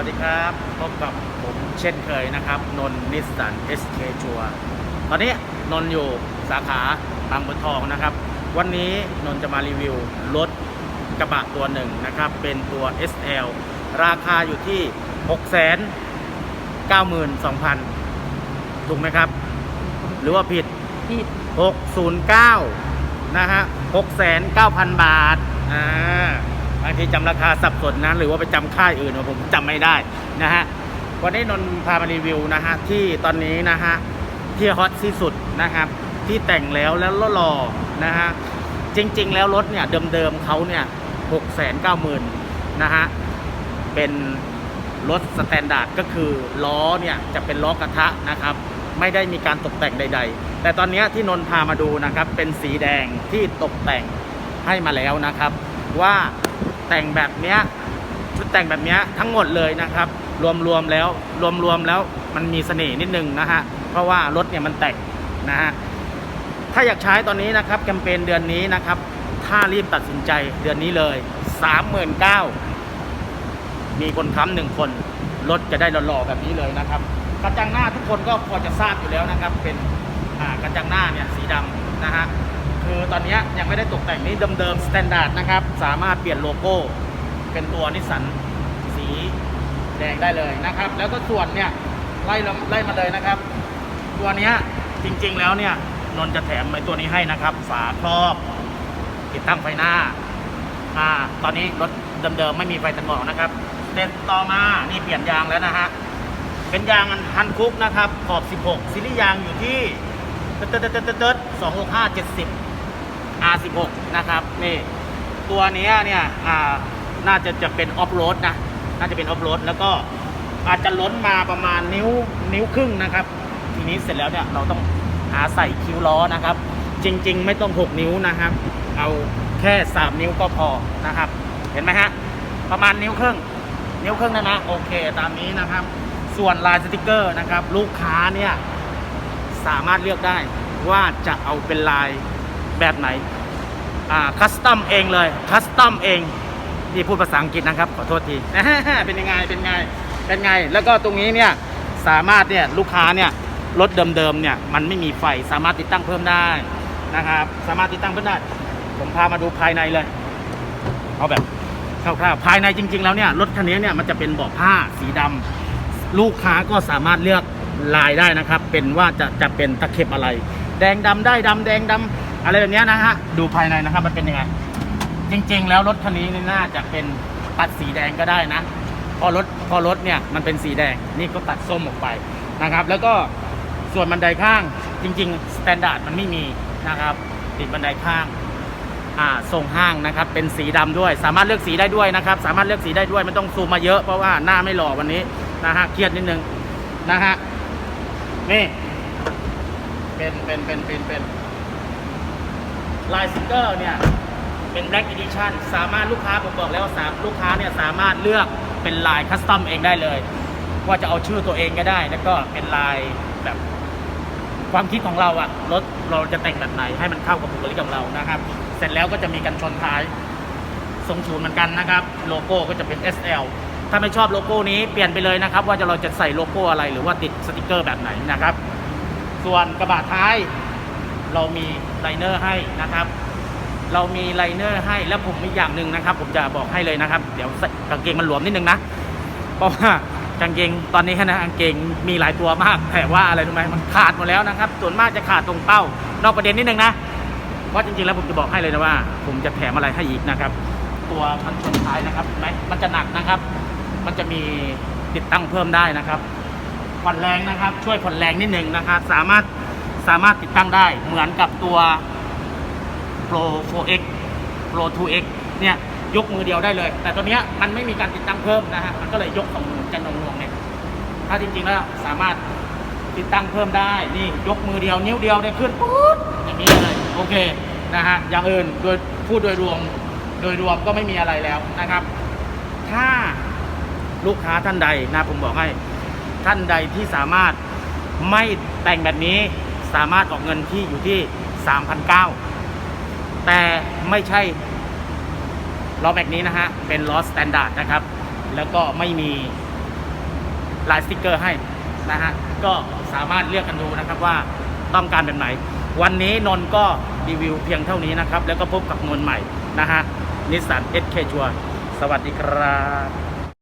วัสดีครับ พบกับผมเช่นเคยนะครับ นนนิสสัน SK ชัวตอนนี้นนอยู่สาขาบางบัวทองนะครับ วันนี้นนจะมารีวิวรถกระบะตัวหนึ่งนะครับ เป็นตัว SL ราคาอยู่ที่ 6 9 2 0 0 0 ถูกไหมครับ หรือว่าผิดผิด 609 นะฮะ 6,900บาท อ่า บางทีจำราคาสับสนนะหรือว่าไปจำค่ายอื่นผมจำไม่ได้นะฮะวันนี้นนท์พามารีวิวนะฮะที่ตอนนี้นะฮะที่ฮอตที่สุดนะครับที่แต่งแล้วแล้วหล่อนะฮะจริง ๆ แล้วรถเนี่ยเดิมๆเขาเนี่ย690,000นนะฮะเป็นรถสแตนดาร์ดก็คือล้อเนี่ยจะเป็นล้อกระทะนะครับ ไม่ได้มีการตกแต่งใด ๆ แต่ตอนนี้ที่นนท์พามาดูนะครับเป็นสีแดงที่ตกแต่งให้มาแล้วนะครับ ว่า แต่งแบบเนี้ยชุดแต่งแบบเนี้ยทั้งหมดเลยนะครับ รวมๆแล้วรวมๆแล้วมันมีเสน่ห์นิดนึงนะฮะเพราะว่ารถเนี่ยมันแต่งนะฮะถ้าอยากใช้ตอนนี้นะครับแคมเปญเดือนนี้นะครับ ถ้ารีบตัดสินใจเดือนนี้เลย 39,000มีคนค้ำหนึ่งคน รถจะได้หล่อๆแบบนี้เลยนะครับ กระจังหน้าทุกคนก็พอจะทราบอยู่แล้วนะครับ เป็นอ่ากระจังหน้าเนี่ยสีดำนะฮะ คือตอนนี้ยังไม่ได้ตกแต่งนี่เดิมๆสแตนดาร์ดนะครับ สามารถเปลี่ยนโลโก้ เป็นตัวนิสสันสีแดงได้เลยนะครับ แล้วก็ส่วนเนี่ยไล่ไล่มาเลยนะครับ ตัวนี้จริงๆแล้วเนี่ยนนท์จะแถมไอ้ตัวนี้ให้นะครับ ฝาครอบ ติดตั้งไฟหน้าอ่าตอนนี้รถเดิมๆไม่มีไฟตัดหมอกนะครับเต็ต่อมานี่เปลี่ยนยางแล้วนะฮะเป็นยางอันฮันคุกนะครับขอบ 16ซีรีส์ยางอยู่ที่เติร์ดเติร์ดเติร์ดเติร์ดสองหกห้าเจ็ดสิบ R16 นะครับนี่ตัวนี้เนี่ยอ่าน่าจะจะเป็นออฟโรดนะน่าจะเป็นออฟโรดแล้วก็อาจจะล้นมาประมาณนิ้วนิ้วครึ่งนะครับ ทีนี้เสร็จแล้วเนี่ยเราต้องหาใส่คิ้วล้อนะครับ จริง ๆ ไม่ต้อง 6 นิ้วนะครับ เอาแค่ 3 นิ้วก็พอนะครับ เห็นไหมฮะประมาณนิ้วครึ่ง นิ้วครึ่งนะนะโอเคตามนี้นะครับ ส่วนลายสติกเกอร์นะครับ ลูกค้าเนี่ยสามารถเลือกได้ว่าจะเอาเป็นลายแบบไหน คัสตอมเองเลยคัสตอมเองนี่พูดภาษาอังกฤษนะครับขอโทษทีเป็นยังไงเป็นไงเป็นไง แล้วก็ตรงนี้เนี่ยสามารถเนี่ยลูกค้าเนี่ยรถเดิมๆเนี่ยมันไม่มีไฟสามารถติดตั้งเพิ่มได้นะครับ สามารถติดตั้งเพิ่มได้ ผมพามาดูภายในเลยเอาแบบคร่าวๆภายในจริง ๆ แล้วเนี่ยรถคันนี้เนี่ยมันจะเป็นเบาะผ้าสีดำลูกค้าก็สามารถเลือกลายได้นะครับ เป็นว่าจะจะเป็นตะเข็บอะไร แดงดำได้ดำแดงดำ อะไรแบบนี้นะฮะ ดูภายในนะครับมันเป็นยังไง จริง ๆ แล้วรถคันนี้น่าจะเป็นตัดสีแดงก็ได้นะ พอรถพอรถเนี่ยมันเป็นสีแดงนี่ก็ตัดส้มออกไปนะครับ แล้วก็ส่วนบันไดข้างจริงๆสแตนดาร์ดมันไม่มีนะครับ ติดบันไดข้างอ่าทรงห้างนะครับ เป็นสีดำด้วย สามารถเลือกสีได้ด้วยนะครับ สามารถเลือกสีได้ด้วยไม่ต้องซูมมาเยอะเพราะว่าหน้าไม่หล่อวันนี้นะฮะเครียดนิดนึงนะฮะนี่เป็นเป็นเป็นเป็นเป็น ลายสติกเกอร์เนี่ยเป็น Black Edition สามารถลูกค้าผมบอกแล้วสามลูกค้าเนี่ยสามารถเลือกเป็นลายคัสตอมเองได้เลย ว่าจะเอาชื่อตัวเองก็ได้ แล้วก็เป็นลายแบบความคิดของเราอะรถเราจะแต่งแบบไหนให้มันเข้ากับบุคลิกของเรานะครับ เสร็จแล้วก็จะมีกันชนท้ายทรงศูนย์เหมือนกันนะครับ โลโก้ก็จะเป็น SL ถ้าไม่ชอบโลโก้นี้เปลี่ยนไปเลยนะครับ ว่าจะเราจะใส่โลโก้อะไรหรือว่าติดสติกเกอร์แบบไหนนะครับ ส่วนกระบะท้าย เรามีไลเนอร์ให้นะครับ เรามีไลเนอร์ให้แล้วผมมีอย่างหนึ่งนะครับ ผมจะบอกให้เลยนะครับ เดี๋ยวกางเกงมันหลวมนิดนึงนะเพราะว่ากางเกงตอนนี้นะกางเกงมีหลายตัวมาก แต่ว่าอะไรรู้ไหมมันขาดหมดแล้วนะครับ ส่วนมากจะขาดตรงเป้านอกประเด็นนิดนึงนะเพราะจริงๆแล้วผมจะบอกให้เลยนะว่า ผมจะแถมอะไรให้อีกนะครับ ตัวคันชนท้ายนะครับเห็นไหมมันจะหนักนะครับ มันจะมีติดตั้งเพิ่มได้นะครับผ่อนแรงนะครับ ช่วยผ่อนแรงนิดนึงนะครับ สามารถ สามารถติดตั้งได้เหมือนกับตัว Pro 4X Pro 2X เนี่ยยกมือเดียวได้เลย แต่ตัวเนี้ยมันไม่มีการติดตั้งเพิ่มนะฮะมันก็เลยยกสองมือจะนงๆเนี่ยถ้าจริงๆแล้วสามารถติดตั้งเพิ่มได้นี่ยกมือเดียวนิ้วเดียวเนี่ยขึ้นปุ๊บอย่างนี้เลยโอเคนะฮะอย่างอื่นโดยพูดโดยรวมโดยรวมก็ไม่มีอะไรแล้วนะครับ ถ้าลูกค้าท่านใดนะผมบอกให้ท่านใดที่สามารถไม่แต่งแบบนี้ สามารถออกเงินที่อยู่ที่3,900แต่ไม่ใช่ล้อแม็กนี้นะฮะ เป็นล้อสแตนดาร์ดนะครับ แล้วก็ไม่มีลายสติกเกอร์ให้นะฮะ ก็สามารถเลือกกันดูนะครับว่าต้องการแบบไหน วันนี้นนท์ก็รีวิวเพียงเท่านี้นะครับ แล้วก็พบกับนนท์ใหม่นะฮะนิสสันเอสเคชัวสวัสดีครับ